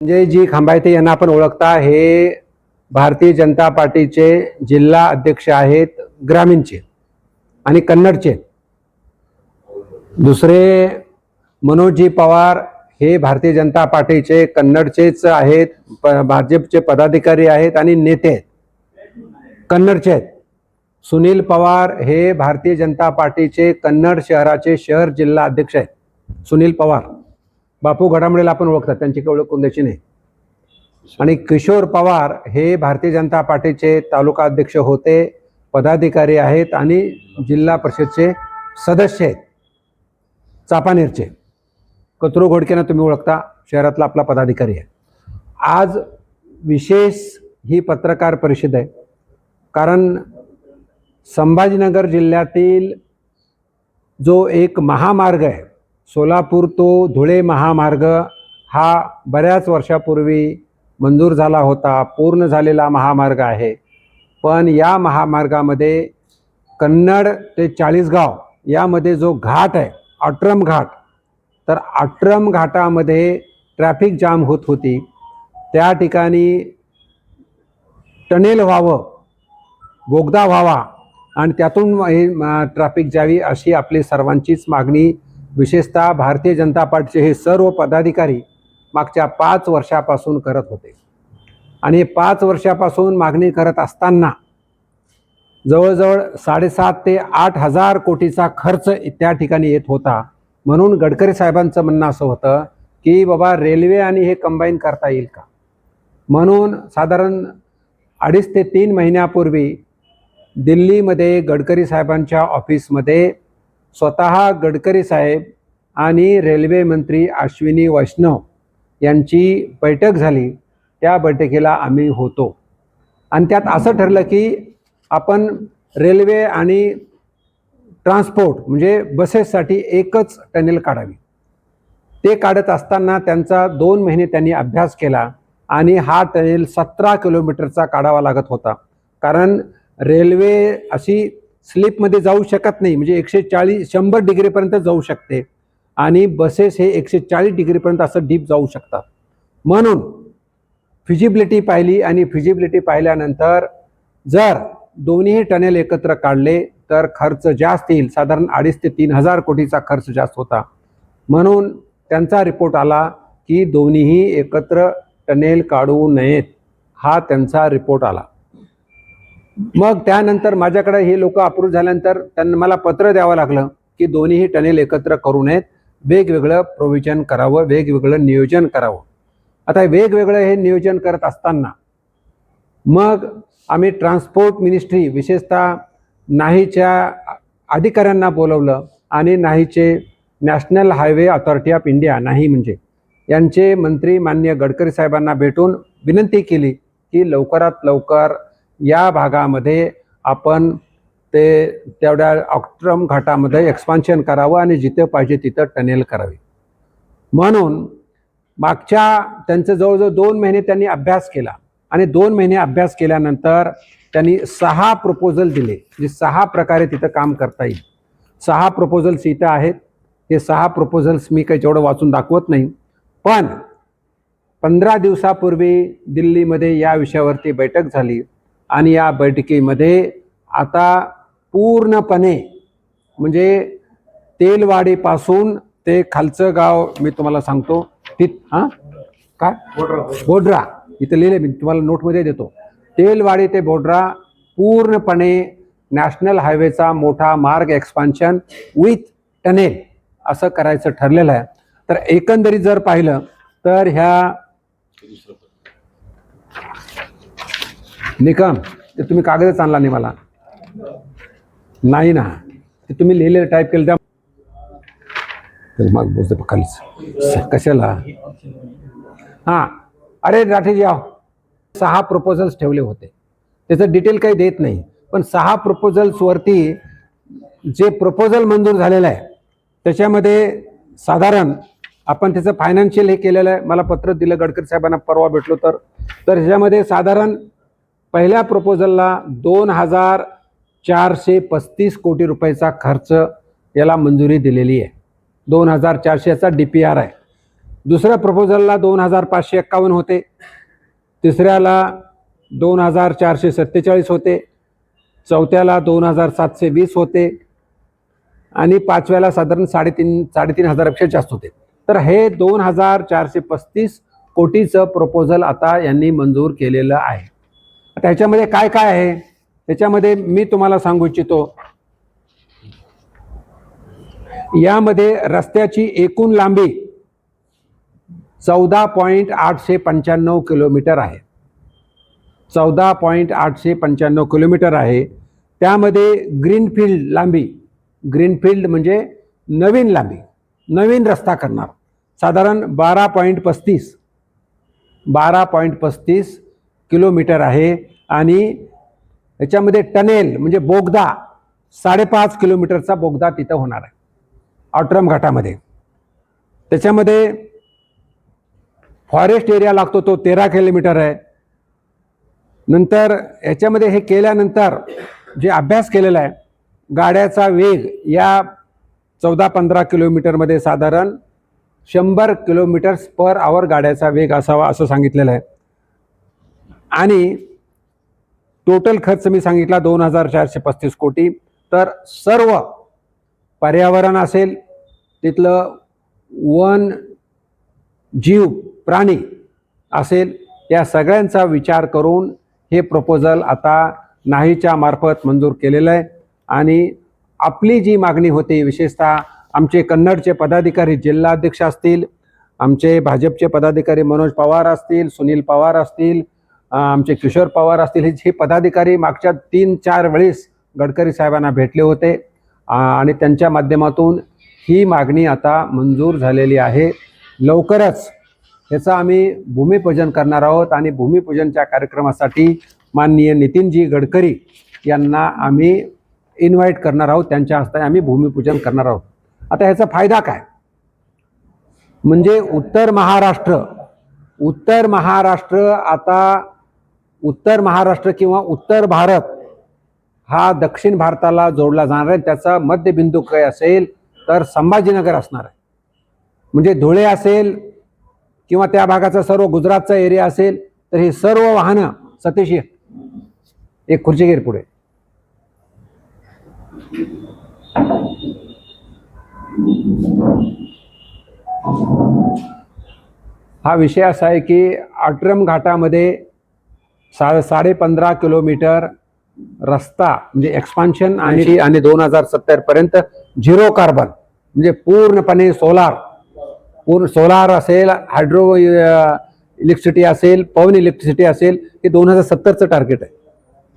संजयजी खांबायते यांना आपण ओळखता. हे भारतीय जनता पार्टीचे जिल्हा अध्यक्ष आहेत ग्रामीणचे आणि कन्नडचे. दुसरे मनोजजी पवार हे भारतीय जनता पार्टीचे कन्नडचेच आहेत प- भाजपचे पदाधिकारी आहेत आणि नेते आहेत. कन्नडचे आहेत. सुनील पवार हे भारतीय जनता पार्टीचे कन्नड शहराचे शहर जिल्हा अध्यक्ष आहेत. सुनील पवार. बापू घडामोडीला आपण ओळखतात त्यांची काही ओळख करून नाही. आणि किशोर पवार हे भारतीय जनता पार्टीचे तालुका अध्यक्ष होते पदाधिकारी आहेत आणि जिल्हा परिषदचे सदस्य आहेत. चापानेरचे. कचरो घोडकेनं तुम्ही ओळखता शहरातला आपला पदाधिकारी आहे. आज विशेष ही पत्रकार परिषद आहे कारण संभाजीनगर जिल्ह्यातील जो एक महामार्ग आहे सोलापूर तो धुळे महामार्ग हा बऱ्याच वर्षापूर्वी मंजूर झाला होता पूर्ण झालेला महामार्ग आहे. पण या महामार्गामध्ये कन्नड ते चाळीसगाव यामध्ये जो घाट आहे अट्रम घाट तर अट्रम घाटामध्ये ट्रॅफिक जाम होत होती. त्या ठिकाणी टनेल व्हावं बोगदा व्हावा आणि त्यातून हे ट्रॅफिक जावी अशी आपली सर्वांचीच मागणी विशेषतः भारतीय जनता पार्टीचे हे सर्व पदाधिकारी मागच्या पाच वर्षापासून करत होते. आणि पाच वर्षापासून मागणी करत असताना जवळजवळ साडेसात ते आठ हजार कोटीचा खर्च त्या ठिकाणी येत होता. म्हणून गडकरी साहेबांचं म्हणणं असं होतं की बाबा रेल्वे आणि हे कंबाईन करता येईल का? म्हणून साधारण अडीच ते तीन महिन्यापूर्वी दिल्लीमध्ये गडकरी साहेबांच्या ऑफिसमध्ये स्वतः गडकरी साहेब आणि रेल्वे मंत्री अश्विनी वैष्णव यांची बैठक झाली. त्या बैठकीला आम्ही होतो. आणि त्यात असं ठरलं की आपण रेल्वे आणि ट्रान्सपोर्ट म्हणजे बसेससाठी एकच टनेल काढावी. ते काढत असताना त्यांचा दोन महिने त्यांनी अभ्यास केला आणि हा टनेल सतरा किलोमीटरचा काढावा लागत होता. कारण रेल्वे अशी स्लिपमध्ये जाऊ शकत नाही. म्हणजे एकशे चाळीस शंभर डिग्रीपर्यंत जाऊ शकते. आणि बसेस हे एकशे चाळीस डिग्रीपर्यंत असं डीप जाऊ शकतात. म्हणून फिजिबिलिटी पाहिली आणि फिजिबिलिटी पाहिल्यानंतर जर दोन्ही टनेल एकत्र काढले तर खर्च जास्त येईल. साधारण अडीच ते तीन हजार कोटीचा खर्च जास्त होता. म्हणून त्यांचा रिपोर्ट आला की दोन्हीही एकत्र टनेल काढू नयेत. हा त्यांचा रिपोर्ट आला. मग त्यानंतर माझ्याकडे हे लोक अप्रूव्ह झाल्यानंतर त्यांना मला पत्र द्यावं लागलं की दोन्हीही टनेल एकत्र करू नयेत. वेगवेगळं प्रोव्हिजन करावं वेगवेगळं नियोजन करावं. आता वेगवेगळं हे नियोजन करत असताना मग आम्ही ट्रान्सपोर्ट मिनिस्ट्री विशेषतः नाहीच्या अधिकाऱ्यांना बोलवलं आणि नाहीचे national highway authority of India नाही म्हणजे यांचे मंत्री मान्य गडकरी साहेबांना भेटून विनंती केली की लवकरात लवकर या भागामध्ये आपण ते तेवढ्या ऑक्ट्रम घाटामध्ये एक्सपान्शन करावं आणि जिथं पाहिजे तिथं टनेल करावी. म्हणून मागच्या त्यांचं जवळजवळ दोन महिने त्यांनी अभ्यास केला आणि दोन महिने अभ्यास केल्यानंतर त्यांनी सहा प्रपोजल दिले जे सहा प्रकारे तिथं काम करता येईल. सहा प्रपोजल्स इथं आहेत. हे सहा प्रपोजल्स मी काही जेवढं वाचून दाखवत नाही. पण पंधरा दिवसापूर्वी दिल्लीमध्ये या विषयावरती बैठक झाली. आणि या बैठकीमध्ये आता पूर्णपणे म्हणजे तेलवाडीपासून ते खालचं गाव मी तुम्हाला सांगतो ति हां? काय? बोड्रा. इथं लिहिले मी तुम्हाला नोटमध्ये देतो. तेलवाडी ते बोड्रा पूर्णपणे नॅशनल हायवेचा मोठा मार्ग एक्सपान्शन विथ टनेल असं करायचं ठरलेलं आहे. तर एकंदरीत जर पाहिलं तर ह्या निकम ते तुम्ही कागदच आणला नाही मला. नाही ना. ते तुम्ही लिहिलेलं टाईप केलं त्या तर मग बोलतो खालीच. कशाला? हां. अरे राठेजी आहो सहा प्रपोजल्स ठेवले होते. त्याचं डिटेल काही देत नाही. पण सहा प्रपोजल्सवरती जे प्रपोजल मंजूर झालेलं आहे त्याच्यामध्ये साधारण आपण त्याचं फायनान्शियल हे केलेलं आहे. मला पत्र दिलं गडकरी साहेबांना परवा भेटलो तर. तर ह्याच्यामध्ये साधारण पहिल्या प्रपोजलला दोन हजार चारशे पस्तीस कोटी रुपयाचा खर्च याला मंजुरी दिलेली आहे. दोन हजार चारशेचा डी पी आर आहे. दुसऱ्या प्रपोजलला दोन हजार पाचशे एक्कावन्न होते. तिसऱ्याला दोन हजार चारशे सत्तेचाळीस होते. चौथ्याला दोन हजार सातशे वीस होते. आणि पाचव्याला साधारण साडेतीन साडेतीन हजारापेक्षा जास्त होते. तर हे दोन हजार चारशे पस्तीस कोटीचं प्रपोजल आता यांनी मंजूर केलेलं आहे. त्याच्यामध्ये काय काय आहे? त्याच्यामध्ये मी तुम्हाला सांगू इच्छितो. यामध्ये रस्त्याची एकूण लांबी चौदा पॉईंट आठशे पंच्याण्णव किलोमीटर आहे. चौदा पॉईंट आठशे पंच्याण्णव किलोमीटर आहे. त्यामध्ये ग्रीनफील्ड लांबी ग्रीनफील्ड म्हणजे नवीन लांबी नवीन रस्ता करणार. साधारण बारा पॉईंट पस्तीस बारा पॉईंट पस्तीस किलोमीटर आहे आणि याच्यामध्ये टनेल म्हणजे बोगदा साडेपाच किलोमीटरचा बोगदा तिथं होणार आहे. ऑटरम घाटामध्ये. त्याच्यामध्ये फॉरेस्ट एरिया लागतो तो तेरा किलोमीटर आहे. नंतर याच्यामध्ये हे केल्यानंतर जे अभ्यास केलेला आहे गाड्याचा वेग या चौदा पंधरा किलोमीटरमध्ये साधारण शंभर किलोमीटर्स पर आवर गाड्याचा वेग असावा असं सांगितलेलं आहे. आणि टोटल खर्च मी सांगितला दोन हजार चारशे पस्तीस कोटी. तर सर्व पर्यावरण असेल तिथलं वन जीव प्राणी असेल या सगळ्यांचा विचार करून हे प्रपोजल आता नाहीच्या मार्फत मंजूर केलेलं आहे. आणि आपली जी मागणी होती विशेषतः आमचे कन्नडचे पदाधिकारी जिल्हाध्यक्ष असतील आमचे भाजपचे पदाधिकारी मनोज पवार असतील सुनील पवार असतील आमचे किशोर पवार असतील हे पदाधिकारी मागच्या तीन चार वेळेस गडकरी साहेबांना भेटले होते. आणि त्यांच्या माध्यमातून ही मागणी आता मंजूर झालेली आहे. लवकरच याचं आम्ही भूमिपूजन करणार आहोत आणि भूमिपूजनच्या कार्यक्रमासाठी माननीय नितीनजी गडकरी यांना आम्ही इन्व्हाइट करणार आहोत. त्यांच्या हस्ते आम्ही भूमिपूजन करणार आहोत. आता ह्याचा फायदा काय? म्हणजे उत्तर महाराष्ट्र उत्तर महाराष्ट्र आता उत्तर महाराष्ट्र किंवा उत्तर भारत हा दक्षिण भारताला जोडला जाणार आहे. त्याचा मध्यबिंदू काय असेल तर संभाजीनगर असणार आहे. म्हणजे धुळे असेल किंवा त्या भागाचा सर्व गुजरातचा एरिया असेल तर हे सर्व वाहनं सतीश एक खुर्चीगीर पुढे. हा विषय असा आहे की आट्रम घाटामध्ये सा साडे पंधरा किलोमीटर रस्ता म्हणजे एक्सपान्शन आणि आणि दोन हजार सत्तर पर्यंत झिरो कार्बन म्हणजे पूर्णपणे सोलार पूर्ण सोलार असेल हायड्रो इलेक्ट्रिसिटी असेल पवन इलेक्ट्रिसिटी असेल हे दोन हजार सत्तरचं टार्गेट आहे.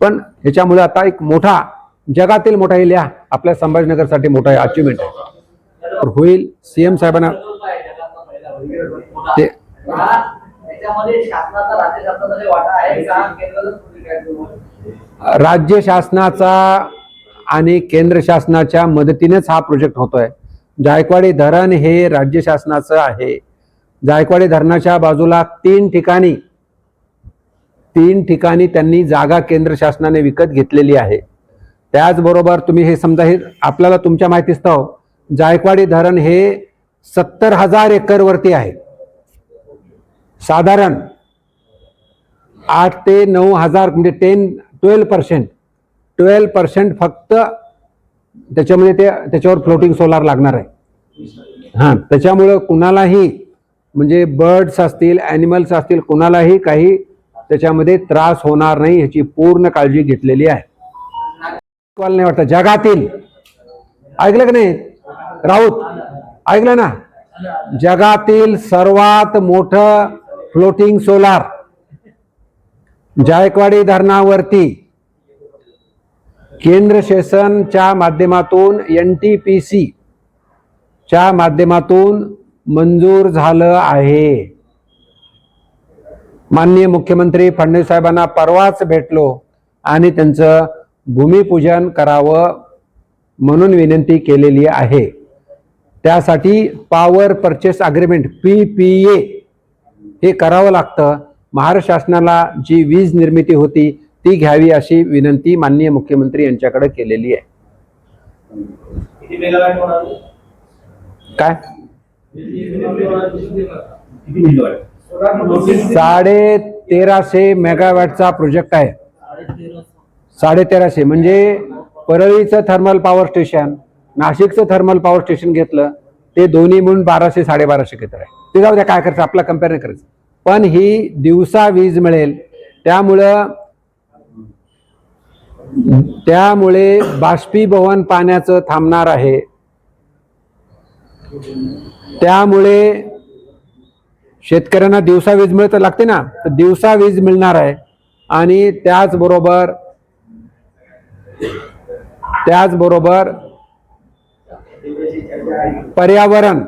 पण ह्याच्यामुळे आता एक मोठा जगातील मोठा हे लिहा आपल्या संभाजीनगरसाठी मोठा अचिव्हमेंट आहे. होईल सीएम साहेबांना ते त्याच्यामध्ये शासनाचा राज्य शासनाचा काही वाटा आहे का? केंद्र राज्य शासनाचा आणि केंद्र शासनाच्या मदतीनेच हा प्रोजेक्ट होतोय. जायकवाडी धरण हे राज्य शासनाचं आहे. जायकवाडी धरणाच्या बाजूला तीन ठिकाणी तीन ठिकाणी त्यांनी जागा केंद्र शासनाने विकत घेतलेली आहे. त्याचबरोबर तुम्ही हे समजा हे आपल्याला तुमच्या माहितीस्तव जायकवाडी धरण हे सत्तर हजार एकरवरती आहे. साधारण आठ ते नऊ हजार म्हणजे ten twelve percent twelve percent फक्त त्याच्यामध्ये ते त्याच्यावर फ्लोटिंग सोलार लागणार आहे. हां त्याच्यामुळं कुणालाही म्हणजे बर्ड्स असतील ॲनिमल्स असतील कुणालाही काही त्याच्यामध्ये त्रास होणार नाही ह्याची पूर्ण काळजी घेतलेली आहे. तुम्हाला नाही वाटतं? जगातील ऐकलं का नाही? राऊत ऐकलं ना? जगातील सर्वात मोठं फ्लोटिंग सोलार. जायकवाडी धरणावरती केंद्र शासनच्या माध्यमातून एन टी पी सी च्या माध्यमातून मंजूर झालं आहे. माननीय मुख्यमंत्री फडणवीस साहेबांना परवाच भेटलो आणि त्यांचं भूमिपूजन करावं म्हणून विनंती केलेली आहे. त्यासाठी power purchase agreement P P A हे करावं लागतं. महाराष्ट्र शासनाला जी वीज निर्मिती होती ती घ्यावी अशी विनंती माननीय मुख्यमंत्री यांच्याकडे केलेली आहे. काय? साडे तेराशे मेगावॅटचा प्रोजेक्ट आहे. साडे तेराशे म्हणजे परळीचं थर्मल पॉवर स्टेशन नाशिकचं थर्मल पॉवर स्टेशन घेतलं ते दोन्ही मिळून बाराशे साडेबाराशे घेत आहे? ते जाऊ द्या काय करायचं आपला कंपेअर नाही करायचं. पण ही दिवसा वीज मिळेल त्यामुळं त्यामुळे बाष्पीभवन पाण्याचं थांबणार आहे. त्यामुळे शेतकऱ्यांना दिवसा वीज मिळत लागते ना तर दिवसा वीज मिळणार आहे. आणि त्याचबरोबर त्याचबरोबर पर्यावरण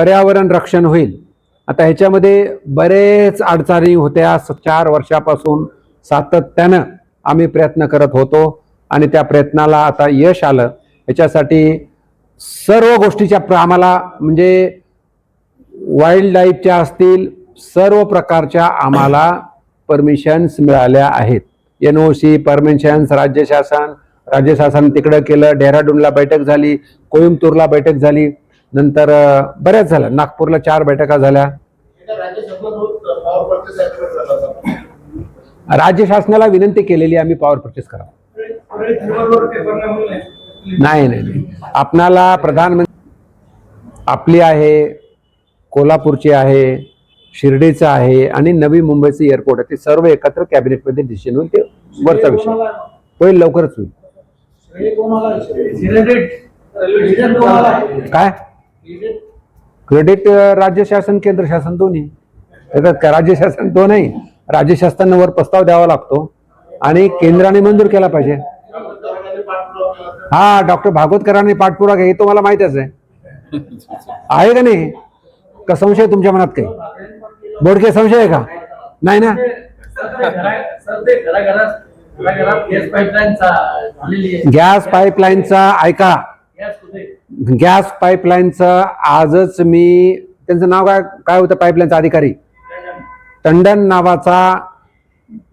पर्यावरण रक्षण होईल. आता ह्याच्यामध्ये बरेच अडचणी होत्या. स- चार वर्षापासून सातत्यानं आम्ही प्रयत्न करत होतो आणि त्या प्रयत्नाला आता यश आलं. ह्याच्यासाठी सर्व गोष्टीच्या आम्हाला म्हणजे वाईल्ड लाईफच्या असतील सर्व प्रकारच्या आम्हाला परमिशन्स मिळाल्या आहेत. एन ओ सी परमिशन्स राज्य शासन राज्य शासन तिकडं केलं डेहराडूनला बैठक झाली कोईमतूरला बैठक झाली. नंतर बऱ्याच झाल्या. नागपूरला चार बैठका झाल्या. राज्य शासनाला विनंती केलेली आम्ही पॉवर परचेस करा नाही नाही नाही. आपणाला प्रधानमंत्री आपली आहे कोल्हापूरची आहे शिर्डीचं आहे आणि नवी मुंबईचं एअरपोर्ट आहे. ते सर्व एकत्र कॅबिनेटमध्ये डिसिजन होईल ते वरचा विषय. होईल लवकरच होईल. काय? क्रेडिट राज्य शासन केंद्र शासन दोन्ही. राज्य शासन दोनही राज्य शासनावर प्रस्ताव द्यावा लागतो आणि केंद्राने मंजूर केला पाहिजे. हा डॉक्टर भागवतकरांनी पाठपुरावा हे तुम्हाला माहितीच आहे. आहे का नाही? का संशय तुमच्या मनात काही? बोडके संशय आहे का? नाही ना? गॅस पाईपलाईनचा ऐका. गॅस पाईपलाईनचं आजच मी त्यांचं नाव काय काय होतं पाईपलाईनचा अधिकारी? टंडन नावाचा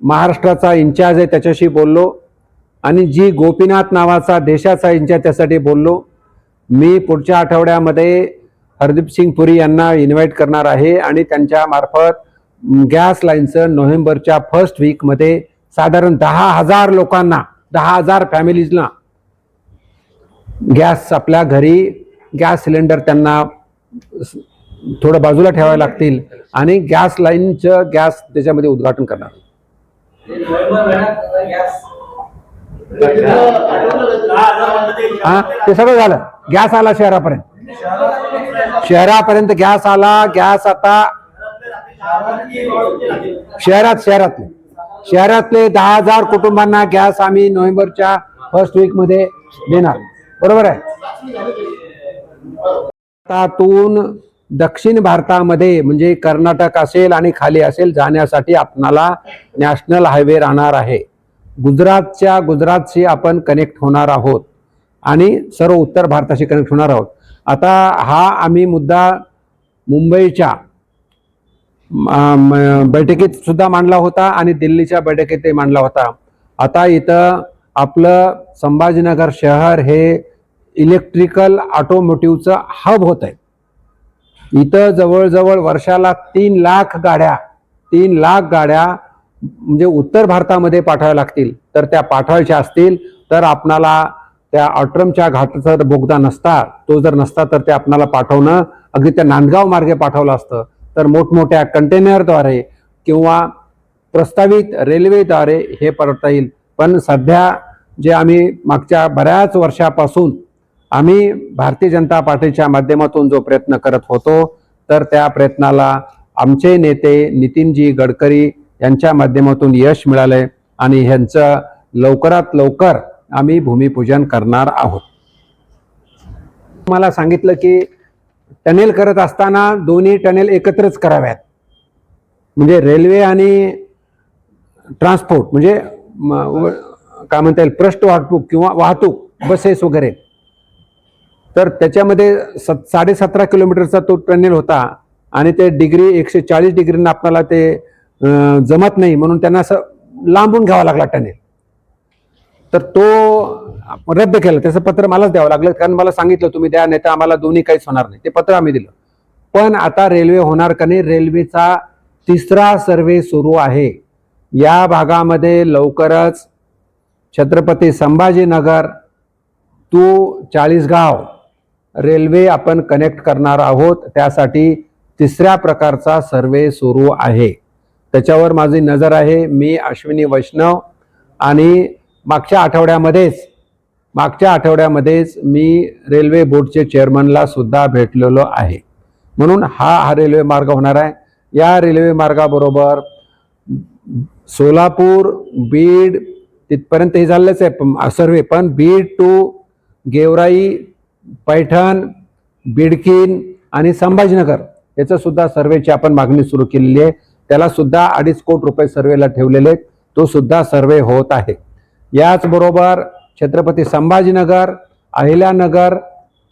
महाराष्ट्राचा इन्चार्ज आहे त्याच्याशी बोललो. आणि जी गोपीनाथ नावाचा देशाचा इन्चार्ज त्यासाठी बोललो. मी पुढच्या आठवड्यामध्ये हरदीप सिंग पुरी यांना इन्व्हाइट करणार आहे आणि त्यांच्या मार्फत गॅस लाईनचं नोव्हेंबरच्या फर्स्ट वीकमध्ये साधारण दहा हजार लोकांना दहा हजार फॅमिलीजना गॅस आपल्या घरी गॅस सिलेंडर त्यांना थोडं बाजूला ठेवावे लागतील आणि गॅस लाईनचं गॅस त्याच्यामध्ये उद्घाटन करणार. हा ते सगळं झालं. गॅस आला शहरापर्यंत. शहरापर्यंत गॅस आला गॅस आता शहरात शहरातले. शहरातले दहा हजार कुटुंबांना गॅस आम्ही नोव्हेंबरच्या फर्स्ट वीकमध्ये देणार. बरोबर आहे? भारतातून दक्षिण भारतामध्ये म्हणजे कर्नाटक असेल आणि खाली असेल जाण्यासाठी आपणाला नॅशनल हायवे राहणार आहे. गुजरातच्या गुजरातशी आपण कनेक्ट होणार आहोत आणि सर्व उत्तर भारताशी कनेक्ट होणार आहोत. आता हा आम्ही मुद्दा मुंबईच्या बैठकीत सुद्धा मांडला होता आणि दिल्लीच्या बैठकीतही मांडला होता. आता इथं आपलं संभाजीनगर शहर हे इलेक्ट्रिकल ऑटोमोटिव्हचं हब होत आहे इथं जवळजवळ वर्षाला तीन लाख गाड्या तीन लाख गाड्या म्हणजे उत्तर भारतामध्ये पाठवाव्या लागतील. तर त्या पाठवायच्या असतील तर आपणाला त्या ऑट्रमच्या घाटाचा जर बोगदा नसता तो जर नसता तर ते आपणाला पाठवणं अगदी त्या नांदगाव मार्गे पाठवलं असतं. तर मोठमोठ्या कंटेनरद्वारे किंवा प्रस्तावित रेल्वेद्वारे हे परतता येईल. पण सध्या जे आम्ही मागच्या बऱ्याच वर्षापासून आम्ही भारतीय जनता पार्टीच्या माध्यमातून जो प्रयत्न करत होतो तर त्या प्रयत्नाला आमचे नेते नितीनजी गडकरी यांच्या माध्यमातून यश मिळाले आणि ह्यांचं लवकरात लवकर आम्ही भूमिपूजन करणार आहोत. मला सांगितलं की टनेल करत असताना दोन्ही टनेल एकत्रच कराव्यात. म्हणजे रेल्वे आणि ट्रान्सपोर्ट म्हणजे काय म्हणता येईल प्रष्ट वाहतूक किंवा वाहतूक बसेस वगैरे. तर त्याच्यामध्ये सत साडे सतरा किलोमीटरचा तो टनेल होता आणि ते डिग्री एकशे चाळीस डिग्रीनं आपल्याला ते जमत नाही म्हणून त्यांना असं लांबून घ्यावा लागला टनेल. तर तो रद्द केला. त्याचं पत्र मलाच द्यावं लागलं कारण मला सांगितलं तुम्ही द्या नाही तर आम्हाला दोन्ही काहीच होणार नाही. ते पत्र आम्ही दिलं. पण आता रेल्वे होणार का नाही रेल्वेचा तिसरा सर्वे सुरू आहे. या भागामध्ये लवकरच छत्रपती संभाजीनगर टू चाळीसगाव रेल्वे आपण कनेक्ट करणार आहोत. त्यासाठी तिसऱ्या प्रकारचा सर्वे सुरू आहे. त्याच्यावर माझी नजर आहे. मी अश्विनी वैष्णव आणि मागच्या आठवड्यामध्येच मागच्या आठवड्यामध्येच मी रेल्वे बोर्डचे चेअरमनला सुद्धा भेटलेलो आहे. म्हणून हा हा रेल्वे मार्ग होणार आहे. या रेल्वे मार्गाबरोबर सोलापूर बीड तिथपर्यंत हे झालेलंच आहे. सर्वे. पण बीड टू गेवराई पैठण बिडकीन आणि संभाजीनगर याचं सुद्धा सर्वेची आपण मागणी सुरू केलेली आहे. त्याला सुद्धा अडीच कोटी रुपये सर्वेला ठेवलेले आहेत. तो सुद्धा सर्वे होत आहे. याचबरोबर छत्रपती संभाजीनगर अहिल्यानगर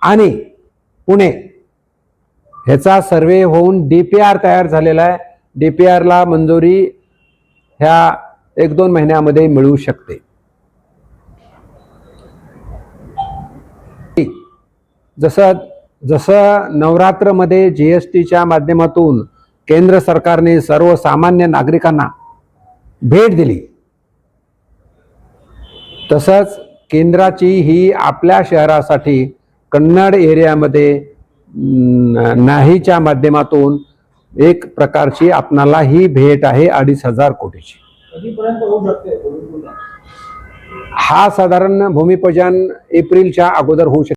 आणि पुणे ह्याचा सर्वे होऊन डी पी आर तयार झालेला आहे. डी पी आरला मंजुरी ह्या एक दोन महिन्यामध्ये मिळू शकते. जसं जसं नवरात्रमध्ये जी एस टीच्या माध्यमातून केंद्र सरकारने सर्वसामान्य नागरिकांना भेट दिली तसंच केंद्राची ही आपल्या शहरासाठी कन्नड एरियामध्ये नाहीच्या माध्यमातून एक प्रकारची आपणाला ही भेट आहे अडीच हजार कोटीची. कधीपर्यंत होऊ शकते भूमिपूजन? हा साधारण भूमिपूजन एप्रिलच्या अगोदर होऊ शकते